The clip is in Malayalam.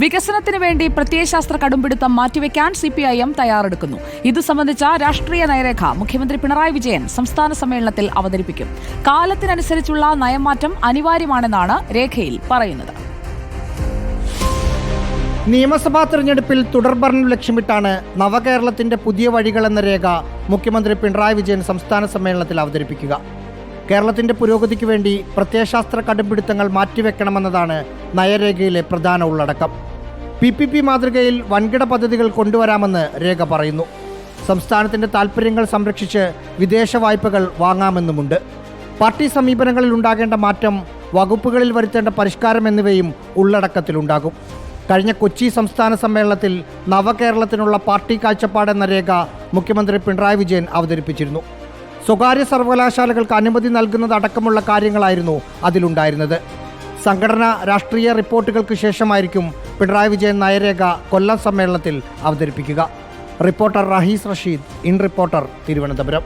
വികസനത്തിന് വേണ്ടി പ്രത്യയശാസ്ത്ര കടുംപിടുത്തം മാറ്റിവെക്കാൻ സി പി ഐ എം തയ്യാറെടുക്കുന്നു. ഇത് സംബന്ധിച്ച രാഷ്ട്രീയ നയരേഖ മുഖ്യമന്ത്രി പിണറായി വിജയൻ സംസ്ഥാന സമ്മേളനത്തിൽ അവതരിപ്പിക്കും. കാലത്തിനനുസരിച്ചുള്ള നയമാറ്റം അനിവാര്യമാണെന്നാണ് രേഖയിൽ പറയുന്നത്. നിയമസഭാ തെരഞ്ഞെടുപ്പിൽ തുടർഭരണം ലക്ഷ്യമിട്ടാണ് നവകേരളത്തിന്റെ പുതിയ വഴികൾ എന്ന രേഖ മുഖ്യമന്ത്രി പിണറായി വിജയൻ സംസ്ഥാന സമ്മേളനത്തിൽ അവതരിപ്പിക്കുക. കേരളത്തിന്റെ പുരോഗതിക്ക് വേണ്ടി പ്രത്യയശാസ്ത്ര കടുംപിടുത്തങ്ങൾ മാറ്റിവെക്കണമെന്നതാണ് നയരേഖയിലെ പ്രധാന ഉള്ളടക്കം. പി പി പി മാതൃകയിൽ വൻകിട പദ്ധതികൾ കൊണ്ടുവരാമെന്ന് രേഖ പറയുന്നു. സംസ്ഥാനത്തിന്റെ താൽപ്പര്യങ്ങൾ സംരക്ഷിച്ച് വിദേശ വായ്പകൾ വാങ്ങാമെന്നുമുണ്ട്. പാർട്ടി സമീപനങ്ങളിൽ ഉണ്ടാകേണ്ട മാറ്റം വകുപ്പുകളിൽ വരുത്തേണ്ട പരിഷ്കാരം എന്നിവയും ഉള്ളടക്കത്തിലുണ്ടാകും. കഴിഞ്ഞ കൊച്ചി സംസ്ഥാന സമ്മേളനത്തിൽ നവകേരളത്തിനുള്ള പാർട്ടി കാഴ്ചപ്പാടെന്ന രേഖ മുഖ്യമന്ത്രി പിണറായി വിജയൻ അവതരിപ്പിച്ചിരുന്നു. സ്വകാര്യ സർവകലാശാലകൾക്ക് അനുമതി നൽകുന്നതടക്കമുള്ള കാര്യങ്ങളായിരുന്നു അതിലുണ്ടായിരുന്നത്. സംഘടനാ രാഷ്ട്രീയ റിപ്പോർട്ടുകൾക്ക് ശേഷമായിരിക്കും പിണറായി വിജയൻ നയരേഖ കൊല്ലം സമ്മേളനത്തിൽ അവതരിപ്പിക്കുക. Reporter Rahees Rasheed in reporter Thiruvananthapuram.